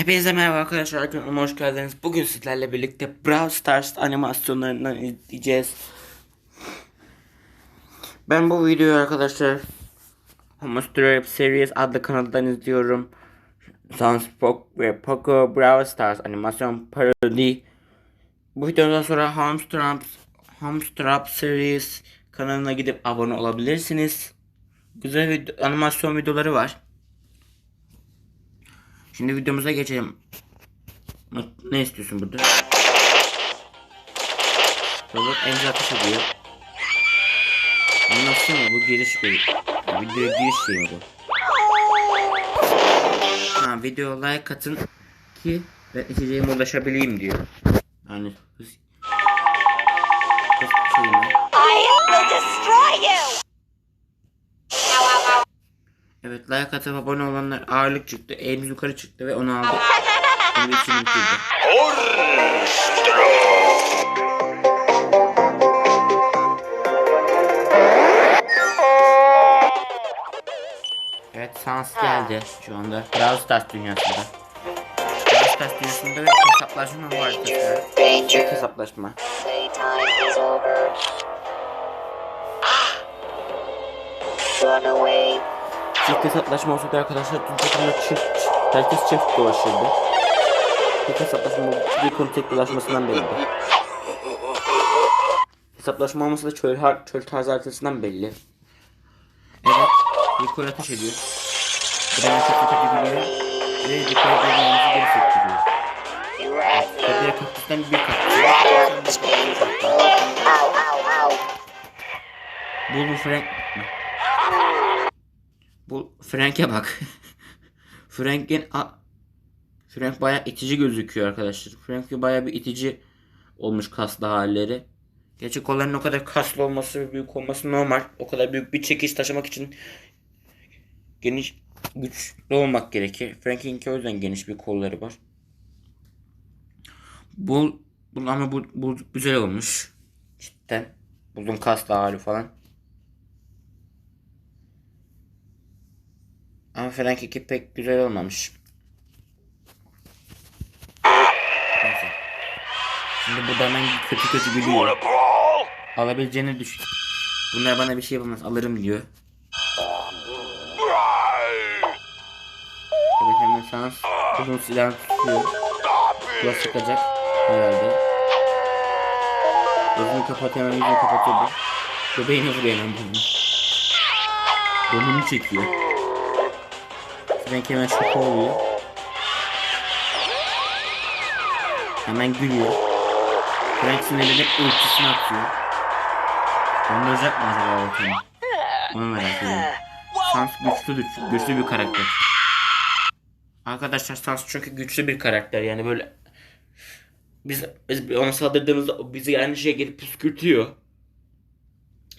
Hepinize merhaba arkadaşlar. Hoş geldiniz. Bugün sizlerle birlikte Brawl Stars animasyonlarından izleyeceğiz. Ben bu videoyu arkadaşlar Homostrap Series adlı kanaldan izliyorum. Sunspoke ve Poco Brawl Stars animasyon parodi. Bu videodan sonra Homestrap, Homestrap Series kanalına gidip abone olabilirsiniz. Güzel video, animasyon videoları var. Şimdi videomuza geçelim. Ne, istiyorsun burada? Robot Angel ateş ediyor. Mı? Bu giriş bir videoya giriş şey mi bu? Ha video like atın ki ben içeceğime ulaşabileyim diyor. Yani hız... Hız şey mi? I will destroy you! Evet like atıp abone olanlar ağırlık çıktı. Elimiz yukarı çıktı ve onu aldık. Benim için. Evet Sans geldi şu anda. Brawl Stars dünyasında. Brawl Stars dünyasında bir hesaplaşma var tekrar. Çift hesaplaşma. Run away. Çift hesaplaşma olsaydı arkadaşlar tüm takımda çift, herkes çift dolaşırdı. Tek hesaplaşma bir konu tek dolaşmasından belli. Hesaplaşma olmasa da çöl, çöl tarzı haritasından belli. Evet, Nikol ateş ediyor. Buraya çok kötü gidiyor. Ve Nikol bölümümüzü geri sektiriyor. Kadir kaktüsten bir kaktüs. Ow, ow, ow. Bu Frank... Bu Frank'e bak. Frank'in a... Frank bayağı itici gözüküyor arkadaşlar. Frank bayağı bir itici olmuş kaslı halleri. Gerçi kolların o kadar kaslı olması ve büyük olması normal. O kadar büyük bir çekiş taşımak için geniş güçlü olmak gerekir. Frank'inki o yüzden geniş bir kolları var. Bu, bu ama bu, bu güzel olmuş. Cidden. Buldum kaslı hali falan. Ama Frank 2 pek güzel olmamış. Neyse. Şimdi bu da hemen kötü kötü gülüyor. Alabileceğini düşün. Bunlar bana bir şey yapamaz alırım diyor. Evet hemen sans uzun silah tutuyor. Kulağı sıkacak herhalde. Gözünü kapatıyor hemen yüzünü kapatıyor bu. Göbeğine vuruyor hemen bunu. Donunu çekiyor. Frank hemen şoka oluyor. Hemen gülüyor. Frank sinirlenip ultisini atıyor. Donduracak mı acaba ortamı? Onu merak ediyorum. Sans güçlüdür. Güçlü bir karakter. Arkadaşlar Sans çünkü güçlü bir karakter. Yani böyle biz, biz ona saldırdığımızda bizi aynı şeye gelip püskürtüyor.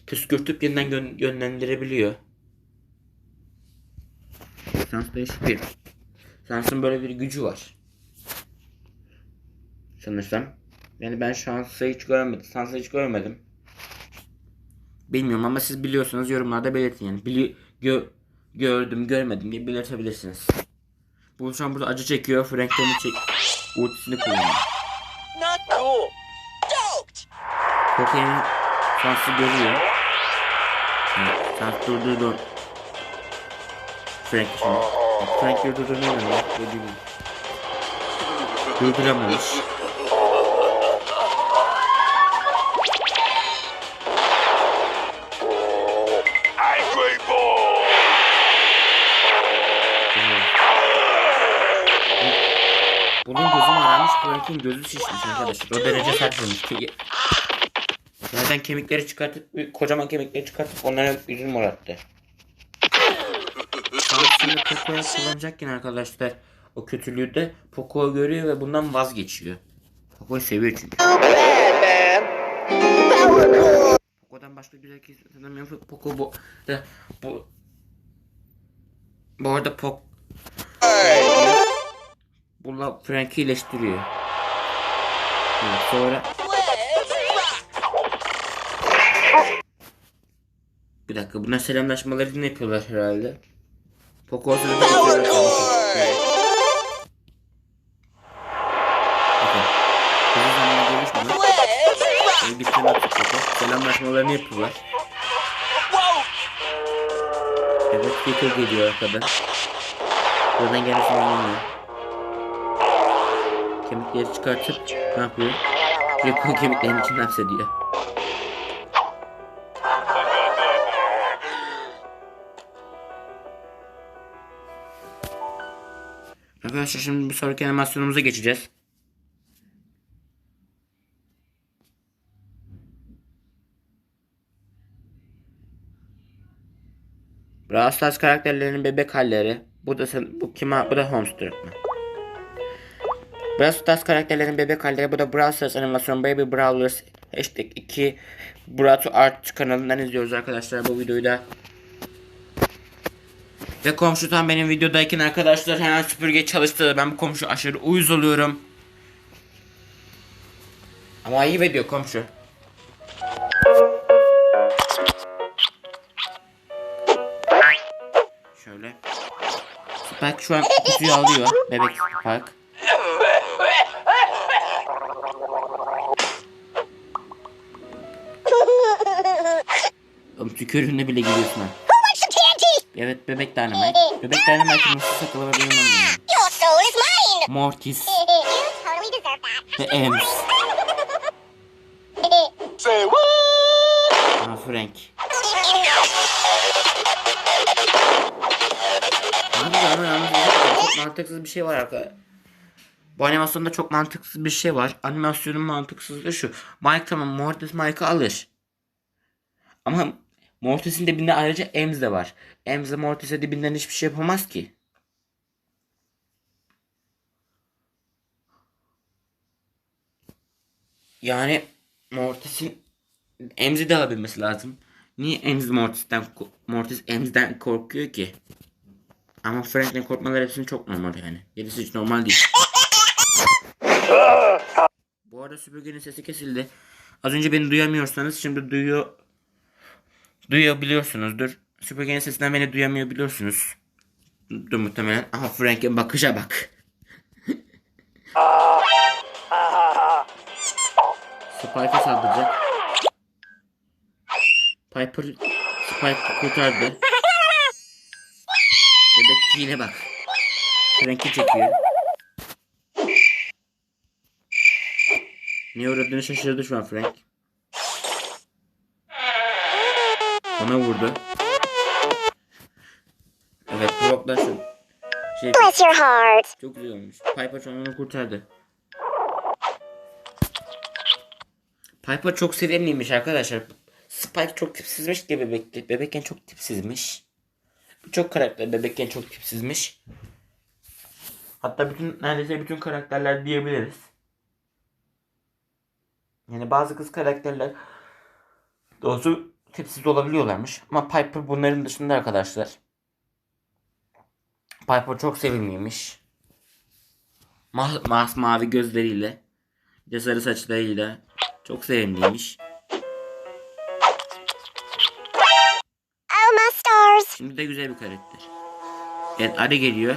Püskürtüp yeniden gön- yönlendirebiliyor. Sans değişik bir. Sans'ın böyle bir gücü var. Sanırsam. Yani ben şansı hiç görmedim. Sans'ı hiç görmedim. Bilmiyorum ama siz biliyorsanız yorumlarda belirtin yani. Bili gö gördüm görmedim diye belirtebilirsiniz. Bu şu an burada acı çekiyor. Frank onu çek ultisini kullanıyor. Not cool. Kokain Sans'ı görüyor. Evet, Sans durdurdu. Frank şimdi. Frank ne oluyor? Durduramamış. Angry Ball! Bunun gözü morarmış, Frank'in gözü şişmiş arkadaşlar. O derece sert vurmuş. Ki... Zaten kemikleri çıkartıp, kocaman kemikleri çıkartıp onlara yüzünü morarttı. Şimdi Poco'ya kullanacakken arkadaşlar o kötülüğü de Poco görüyor ve bundan vazgeçiyor. Poco'yu seviyor çünkü. Poco'dan başka güzel kes tanımıyorum. Poco bu da bu bu arada Poco Bununla Frank'i iyileştiriyor. Evet, sonra bir dakika bunlar selamlaşmaları ne yapıyorlar herhalde? Poco sözünü. Evet. Bakın. Hızlı zamanda görüşmüyor. Böyle bir kırma tut Poco. Selamlaşmalarını yapıyorlar. Evet Peter geliyor arkada. Buradan gelmesini bilmiyor. Kemikleri çıkartıp ne yapıyor? Japon kemiklerini için hapsediyor. Arkadaşlar şimdi bir sonraki animasyonumuza geçeceğiz. Brawl Stars karakterlerinin bebek halleri. Bu da sen, bu kime? Bu da Homestar mı? Brawl Stars karakterlerinin bebek halleri. Bu da Brawl Stars animasyon Baby Brawlers hashtag 2 Brato Art kanalından izliyoruz arkadaşlar bu videoyu da. Ve komşu tam benim videodayken arkadaşlar hemen süpürge çalıştı. Ben bu komşu aşırı uyuz oluyorum. Ama iyi ediyor komşu. Şöyle. Spike şu an kutuyu alıyor. Bebek Spike. Tükürüğüne bile gidiyorsun ha. Evet bebek dynamite. Bebek dynamite nasıl sakılı benim anlamıyorum. Mortis you totally deserve that. ve Ems. Aha Frank. Çok mantıksız bir şey var arkadaşlar. Bu animasyonda çok mantıksız bir şey var. Animasyonun mantıksızlığı şu. Mike tamam Mortis Mike'ı alır. Ama Mortis'in dibinde ayrıca Ems de var. Ems de Mortis'e dibinden hiçbir şey yapamaz ki. Yani Mortis'in Ems'i de alabilmesi lazım. Niye Ems Mortis'ten Mortis Ems'den korkuyor ki? Ama Frank'le korkmaları hepsinin çok normal yani. Gerisi hiç normal değil. Bu arada süpürgenin sesi kesildi. Az önce beni duyamıyorsanız şimdi duyuyor duyabiliyorsunuzdur. Süpürgenin sesinden beni duyamıyor biliyorsunuz. Dur muhtemelen. Aha Frank'in bakışa bak. Spike'a saldıracak. Piper Spike kurtardı. Bebek yine bak. Frank'i çekiyor. Niye uğradığını şaşırdı şu an Frank. Ona vurdu. Evet Brock'la şu şey Bless your heart. çok güzel olmuş. Piper onu kurtardı. Piper çok sevimliymiş arkadaşlar. Spike çok tipsizmiş ki bebekti. Bebekken çok tipsizmiş. Birçok karakter bebekken çok tipsizmiş. Hatta bütün neredeyse bütün karakterler diyebiliriz. Yani bazı kız karakterler doğrusu tipsiz olabiliyorlarmış. Ama Piper bunların dışında arkadaşlar. Piper çok sevimliymiş. Ma masmavi gözleriyle. Bir de sarı saçlarıyla. Çok sevimliymiş. My stars. Şimdi de güzel bir karakter. Evet arı geliyor.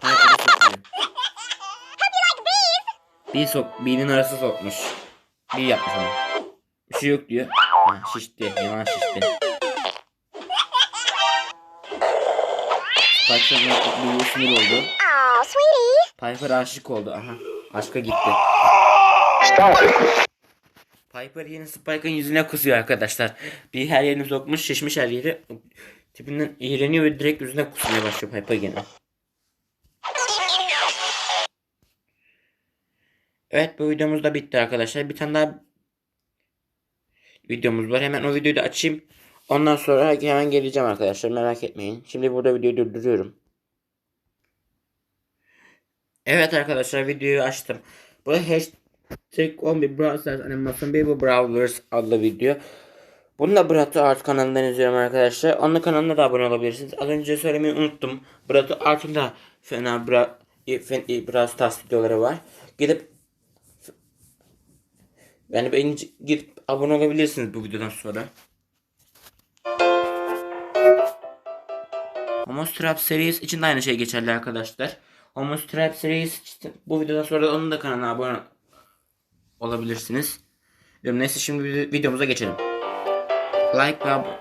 Piper'ı sokuyor. Bir sok, birinin arası sokmuş. Bir yapmış onu. Bir şey yok diyor. Ha, şişti. Yalan şişti. Piper'ın bir sinir oldu. Piper aşık oldu. Aha. Aşka gitti. Piper yeni Spike'ın yüzüne kusuyor arkadaşlar. Bir her yerini sokmuş şişmiş her yeri. Tipinden iğreniyor ve direkt yüzüne kusmaya başlıyor Piper gene. Evet bu videomuz da bitti arkadaşlar. Bir tane daha videomuz var. Hemen o videoyu da açayım. Ondan sonra hemen geleceğim arkadaşlar. Merak etmeyin. Şimdi burada videoyu durduruyorum. Evet arkadaşlar videoyu açtım. Bu hashtag 11 Brawl Stars animasyon Baby Brawlers adlı video. Bunu da Brato Art kanalından izliyorum arkadaşlar. Onun kanalına da abone olabilirsiniz. Az önce söylemeyi unuttum. Brato Art'ın da fena bra, Brawl Stars videoları var. Gidip yani ben gidip abone olabilirsiniz bu videodan sonra. Homostrap Series için de aynı şey geçerli arkadaşlar. Homostrap Series için bu videodan sonra onun da kanalına abone olabilirsiniz. Neyse şimdi vi- videomuza geçelim. Like ve ab-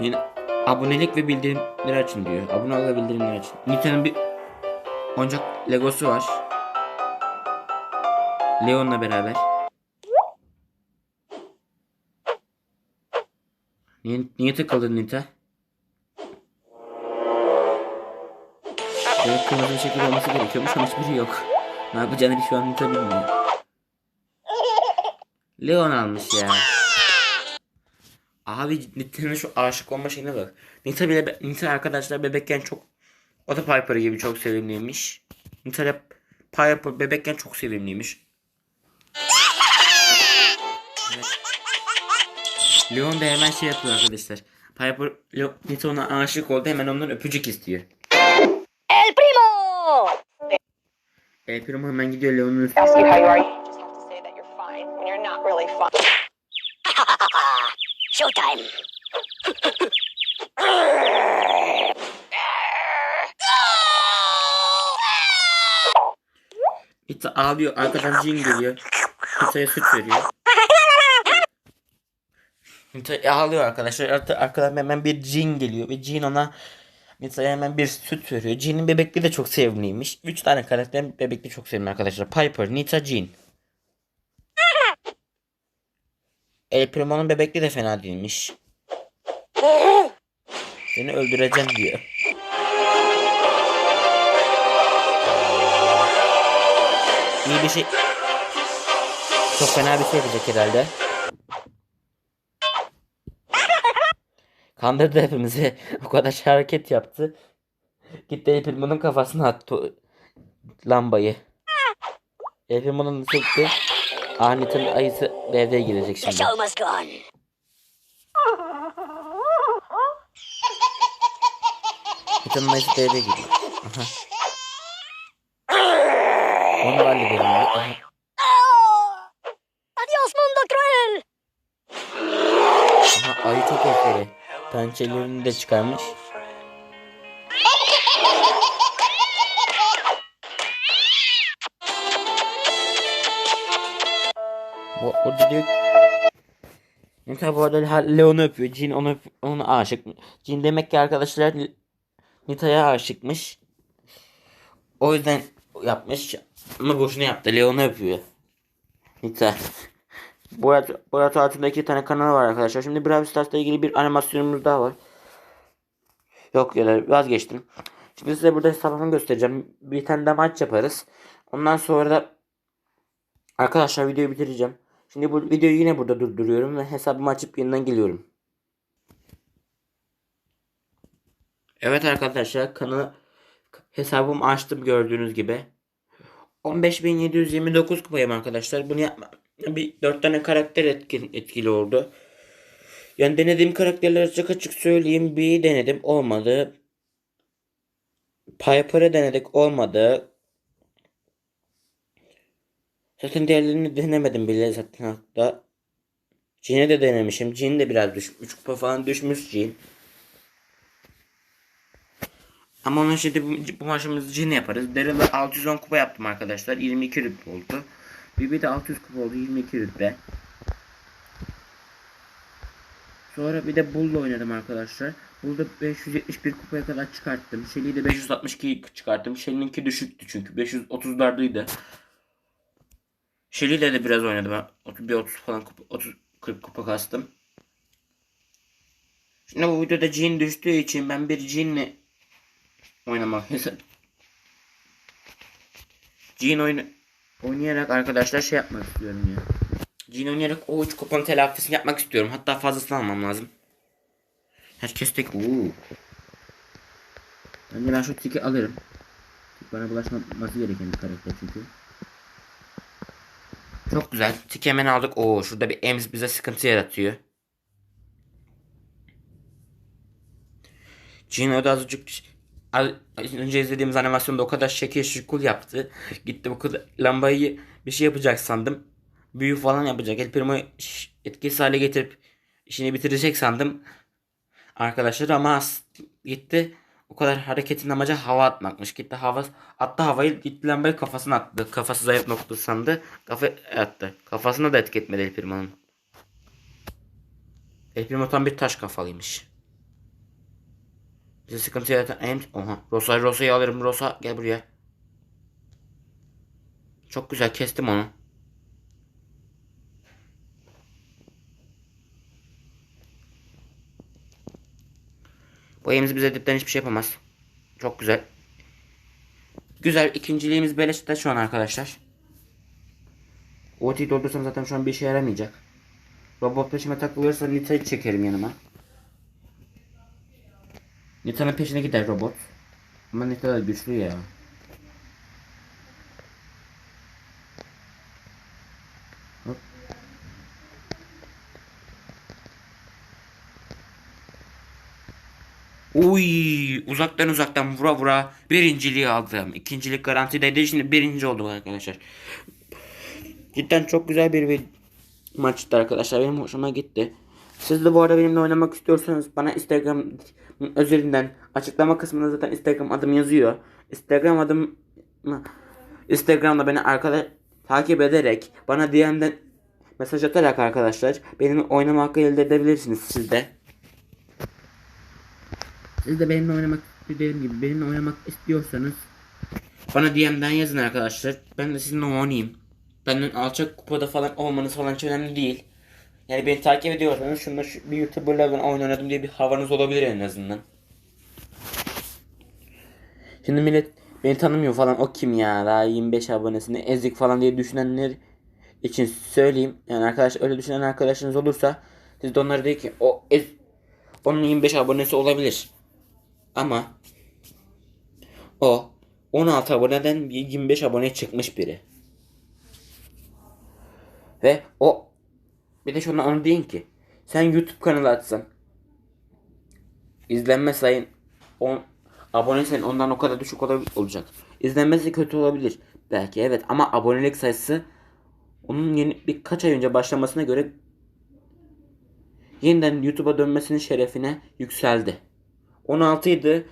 yine abonelik ve bildirimleri açın diyor. Abone ol ve bildirimleri açın. Nita'nın bir oyuncak legosu var. Leon'la beraber. Niye, niye takıldın Nita? Evet kırmızı bir şekilde olması gerekiyormuş ama hiçbiri yok. Ne yapacağını şu an Nita bilmiyor. Leon almış ya. Abi Nita'nın şu aşık olma şeyine bak. Nita bile Nita arkadaşlar bebekken çok o da Piper gibi çok sevimliymiş. Nita ile Piper bebekken çok sevimliymiş. Leon da hemen şey yapıyor arkadaşlar. Piper Leo- Nita ona aşık oldu hemen ondan öpücük istiyor. El primo! El Primo hemen gidiyor Leon'un fine. Showtime! Nita ağlıyor. Arkadan Jean geliyor. Nita'ya süt veriyor. Nita ağlıyor arkadaşlar. Ar- Arkadan hemen bir Jean geliyor. Ve Jean ona Nita'ya hemen bir süt veriyor. Jean'in bebekli de çok sevimliymiş. Üç tane karakterin bebekli çok sevimli arkadaşlar. Piper, Nita, Jean. El Primo'nun bebekli de fena değilmiş. Seni öldüreceğim diyor. İyi bir şey. Çok fena bir şey yapacak herhalde. Kandırdı hepimizi. O kadar hareket yaptı. Gitti El Primo'nun kafasına attı lambayı. El Primo'nun sıktı. Anit'in ayısı devreye girecek şimdi. Anit'in ayısı devreye giriyor. Onu halledelim. Pençelerini de çıkarmış. Bu, burada diyor Nita bu arada Leon'u öpüyor. Jin onu öp- ona aşık. Jin demek ki arkadaşlar Nita'ya aşıkmış. O yüzden yapmış. Ama boşuna yaptı. Leon'u öpüyor. Nita. Boyat, Boyat Hatun'da iki tane kanal var arkadaşlar. Şimdi Brawl Stars'la ilgili bir animasyonumuz daha var. Yok ya vazgeçtim. Şimdi size burada hesabımı göstereceğim. Bir tane de maç yaparız. Ondan sonra da arkadaşlar videoyu bitireceğim. Şimdi bu videoyu yine burada durduruyorum ve hesabımı açıp yeniden geliyorum. Evet arkadaşlar kanalı hesabımı açtım gördüğünüz gibi. 15.729 kupayım arkadaşlar. Bunu yapma. Bir 4 tane karakter etkin, etkili oldu. Yani denediğim karakterler açık açık söyleyeyim. Bir denedim olmadı. Piper'ı denedik olmadı. Zaten diğerlerini denemedim bile zaten hatta. Jean'i de denemişim. Jean de biraz düşmüş. 3 kupa falan düşmüş Jean. Ama onun şimdi bu, bu maçımızı Jean yaparız. Daryl'ı 610 kupa yaptım arkadaşlar. 22 rütbe oldu. Bibi de 600 kupa oldu. 22 rütbe. Sonra bir de Bull'la oynadım arkadaşlar. Bull'da 571 kupaya kadar çıkarttım. Shelly'i de 562 çıkarttım. Shelly'ninki düşüktü çünkü. 530'lardaydı. Shelly'le de biraz oynadım. Bir 30 falan kupa, 30 40 kupa kastım. Şimdi bu videoda Jean düştüğü için ben bir Jean'le oynamak Jean oyunu oynayarak arkadaşlar şey yapmak istiyorum ya. Jean oynayarak o 3 kupanın telafisini yapmak istiyorum. Hatta fazlasını almam lazım. Herkes tek uuu. Bence ben şu tiki alırım. Bana bulaşmaması gereken bir karakter çünkü. Çok güzel. Tiki hemen aldık. Oo şurada bir Ems bize sıkıntı yaratıyor. Gino da azıcık az önce izlediğimiz animasyonda o kadar şekil şukul yaptı. Gitti bu kadar lambayı bir şey yapacak sandım. Büyü falan yapacak. El Primo etkisiz hale getirip işini bitirecek sandım. Arkadaşlar ama gitti. O kadar hareketin amacı hava atmakmış. Gitti hava attı havayı gitti lambayı kafasına attı. Kafası zayıf nokta sandı. Kafa attı. Kafasına da etki etmedi El Primo'nun. El Primo tam bir taş kafalıymış. Bize sıkıntı yaratan en... Oha. Rosa, Rosa'yı alırım. Rosa gel buraya. Çok güzel kestim onu. Bu elimiz bize dipten hiçbir şey yapamaz. Çok güzel. Güzel. ikinciliğimiz beleşte şu an arkadaşlar. OT'yi doldursam zaten şu an bir işe yaramayacak. Robot peşime takılırsa Nita'yı çekerim yanıma. Nita'nın peşine gider robot. Ama Nita da güçlü ya. Uy, uzaktan uzaktan vura vura birinciliği aldım. İkincilik garantideydi. Şimdi birinci olduk arkadaşlar. Cidden çok güzel bir, bir maçtı arkadaşlar. Benim hoşuma gitti. Siz de bu arada benimle oynamak istiyorsanız bana Instagram özelinden açıklama kısmında zaten Instagram adım yazıyor. Instagram adım Instagram'da beni arkada takip ederek bana DM'den mesaj atarak arkadaşlar benimle oynama hakkı elde edebilirsiniz siz de. Siz de benimle oynamak dediğim gibi benimle oynamak istiyorsanız bana DM'den yazın arkadaşlar. Ben de sizinle oynayayım. Benden alçak kupada falan olmanız falan hiç önemli değil. Yani beni takip ediyorsanız şunda şu, bir YouTuber'la ben oyun oynadım diye bir havanız olabilir en azından. Şimdi millet beni tanımıyor falan o kim ya daha 25 abonesinde ezik falan diye düşünenler için söyleyeyim. Yani arkadaş öyle düşünen arkadaşınız olursa siz de onlara deyin ki o ez, onun 25 abonesi olabilir. Ama o 16 aboneden 25 abone çıkmış biri. Ve o bir de şuna onu deyin ki sen YouTube kanalı açsan izlenme sayın 10 abone sayın ondan o kadar düşük olacak. İzlenmesi kötü olabilir. Belki evet ama abonelik sayısı onun yeni birkaç ay önce başlamasına göre yeniden YouTube'a dönmesinin şerefine yükseldi. 16 idi.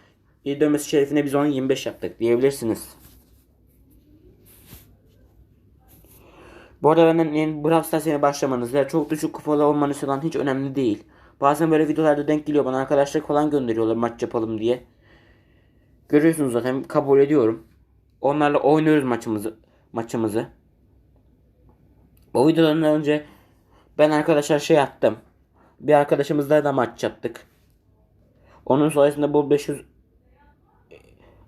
Dönmesi şerefine biz onu 25 yaptık diyebilirsiniz. Bu arada benden yani Brawl Stars yeni başlamanız veya çok düşük kupalı olmanız falan hiç önemli değil. Bazen böyle videolarda denk geliyor bana arkadaşlar falan gönderiyorlar maç yapalım diye. Görüyorsunuz zaten kabul ediyorum. Onlarla oynuyoruz maçımızı. Maçımızı. O videodan önce ben arkadaşlar şey yaptım. Bir arkadaşımızla da maç yaptık. Onun sayesinde bu 500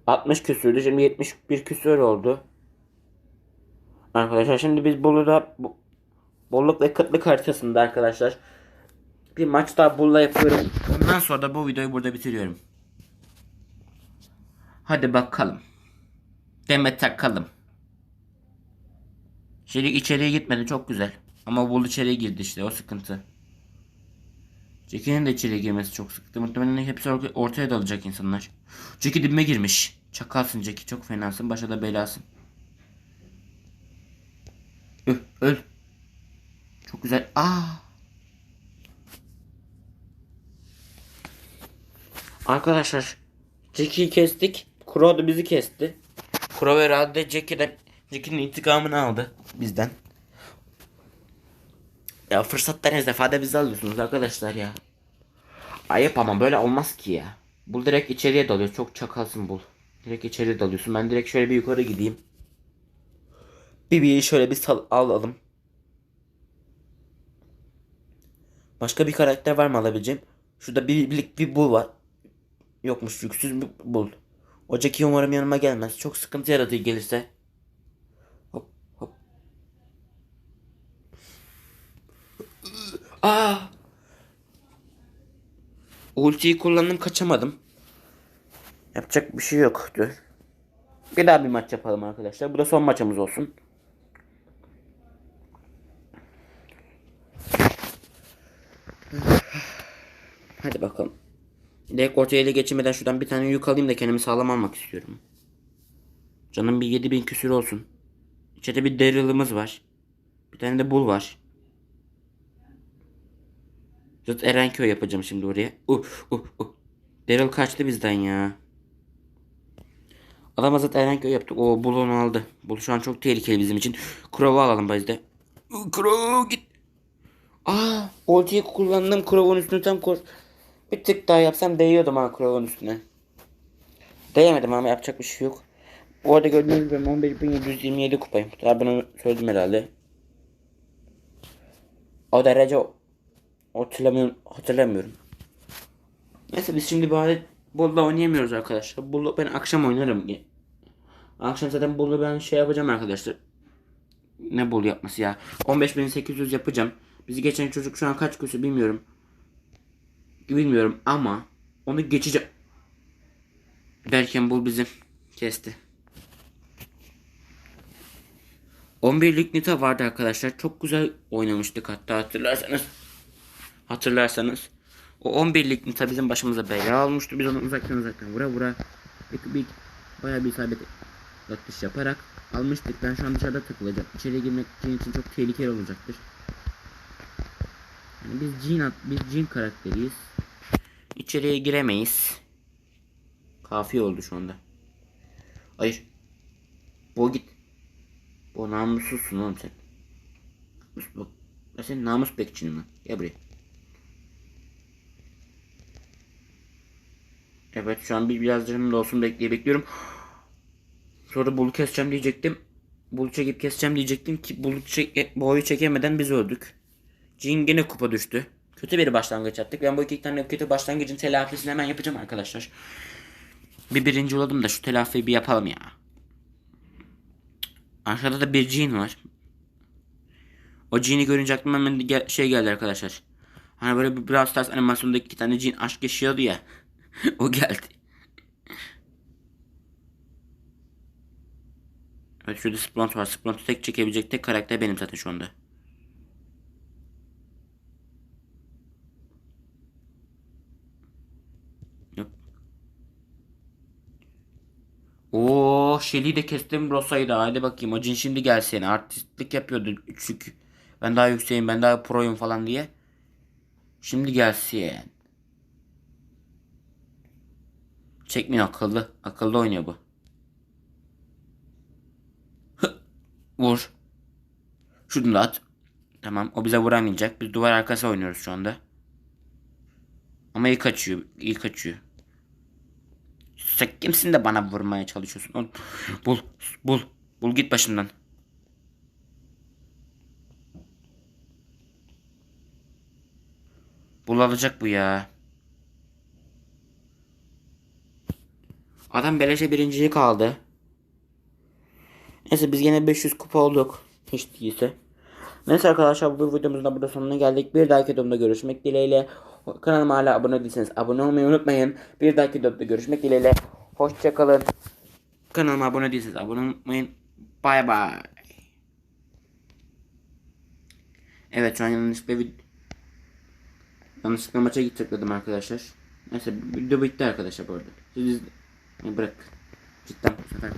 60 küsürdü. Şimdi 71 küsür oldu. Arkadaşlar şimdi biz Bolu'da bolluk ve kıtlık haritasında arkadaşlar bir maç daha Bolu'da yapıyorum. Ondan sonra da bu videoyu burada bitiriyorum. Hadi bakalım. Demet takalım. Çelik içeriye gitmedi çok güzel. Ama Bolu içeriye girdi işte o sıkıntı. Jackie'nin de içeriye girmesi çok sıkıntı. Muhtemelen hepsi or- ortaya dalacak insanlar. Jackie dibime girmiş. Çakalsın Jackie çok fenasın. Başa da belasın. Öl, öl. Çok güzel. Aa. Arkadaşlar Jackie'yi kestik. Kuro da bizi kesti. Kuro herhalde Jackie'den Jackie'nin intikamını aldı bizden. Ya fırsattan her defada bizi alıyorsunuz arkadaşlar ya. Ayıp ama böyle olmaz ki ya. Bul direkt içeriye dalıyor. Çok çakalsın bul. Direkt içeriye dalıyorsun. Ben direkt şöyle bir yukarı gideyim. Bibi'yi şöyle bir sal alalım. Başka bir karakter var mı alabileceğim? Şurada bir birlik bir bul var. Yokmuş yüksüz bir bul. O Jackie umarım yanıma gelmez. Çok sıkıntı yaratıyor gelirse. Hop hop. Aa! Ultiyi kullandım kaçamadım. Yapacak bir şey yoktu. Bir daha bir maç yapalım arkadaşlar. Bu da son maçımız olsun. Hadi bakalım. Direkt ortaya ele geçirmeden şuradan bir tane yük alayım da kendimi sağlam almak istiyorum. Canım bir 7000 küsür olsun. İçeride bir Daryl'ımız var. Bir tane de Bull var. Zıt Erenköy yapacağım şimdi oraya. Uh uh uh. Daryl kaçtı bizden ya. Adam zaten Erenköy yaptık. O Bul onu aldı. Bul şu an çok tehlikeli bizim için. Krov'u alalım bizde. Krov git. Aa, ultiyi kullandım. Krov'un üstüne tam kor. Bir tık daha yapsam değiyordum ha Krov'un üstüne. Değemedim ama yapacak bir şey yok. Orada gördüğünüz gibi 11.727 kupayım. Daha bunu söyledim herhalde. O derece hatırlamıyorum. hatırlamıyorum. Neyse biz şimdi bari Bull'la oynayamıyoruz arkadaşlar. Bull'la ben akşam oynarım. Akşam zaten Bull'la ben şey yapacağım arkadaşlar. Ne Bull yapması ya. 15.800 yapacağım. Bizi geçen çocuk şu an kaç küsü bilmiyorum. Bilmiyorum ama onu geçeceğim. Derken Bull bizi kesti. 11'lik Nita vardı arkadaşlar. Çok güzel oynamıştık hatta hatırlarsanız. Hatırlarsanız. O 11'lik Nita bizim başımıza bela almıştı. Biz onu uzaktan uzaktan vura vura bir, bir bayağı bir isabet atış yaparak almıştık. Ben şu an dışarıda takılacağım. İçeriye girmek için, çok tehlikeli olacaktır. Yani biz at- biz Jin karakteriyiz. İçeriye giremeyiz. Kafi oldu şu anda. Hayır. Bu git. Bu namussuzsun oğlum sen. Namus bu. Ben senin namus bekçinin mi? Gel buraya. Evet şu an bir biraz canım da olsun bekleye bekliyorum. Sonra bulu keseceğim diyecektim. Bulu çekip keseceğim diyecektim ki bulu çek boyu çekemeden biz öldük. Jin gene kupa düştü. Kötü bir başlangıç yaptık. Ben bu iki tane kötü başlangıcın telafisini hemen yapacağım arkadaşlar. Bir birinci olalım da şu telafiyi bir yapalım ya. Aşağıda da bir Jin var. O Jin'i görünce aklıma hemen gel- şey geldi arkadaşlar. Hani böyle bir Brawl Stars animasyonundaki iki tane Jin aşk yaşıyordu ya. o geldi. Evet şurada Splont var. Splont'u tek çekebilecek tek karakter benim zaten şu anda. Oo, Shelly'i de kestim Rosa'yı da. Hadi bakayım o cin şimdi gelsin. Artistlik yapıyordu çünkü. Ben daha yükseğim, ben daha proyum falan diye. Şimdi gelsin. Çekmiyor akıllı. Akıllı oynuyor bu. Vur. Şunu da at. Tamam o bize vuramayacak. Biz duvar arkası oynuyoruz şu anda. Ama iyi kaçıyor. iyi kaçıyor. Sen kimsin de bana vurmaya çalışıyorsun? Bul. Bul. Bul git başımdan. Bul alacak bu ya. Adam beleşe birinciyi kaldı. Neyse biz yine 500 kupa olduk. Hiç değilse. Neyse arkadaşlar bu videomuzun da burada sonuna geldik. Bir dahaki videomda görüşmek dileğiyle. Kanalıma hala abone değilseniz abone olmayı unutmayın. Bir dahaki videomda görüşmek dileğiyle. Hoşçakalın. Kanalıma abone değilseniz abone olmayın. Bay bay. Evet şu an yanlışlıkla vid- yanlışlıkla maça gidecektim arkadaşlar. Neyse video bitti arkadaşlar bu arada. Siz bırak. Cidden bu sefer.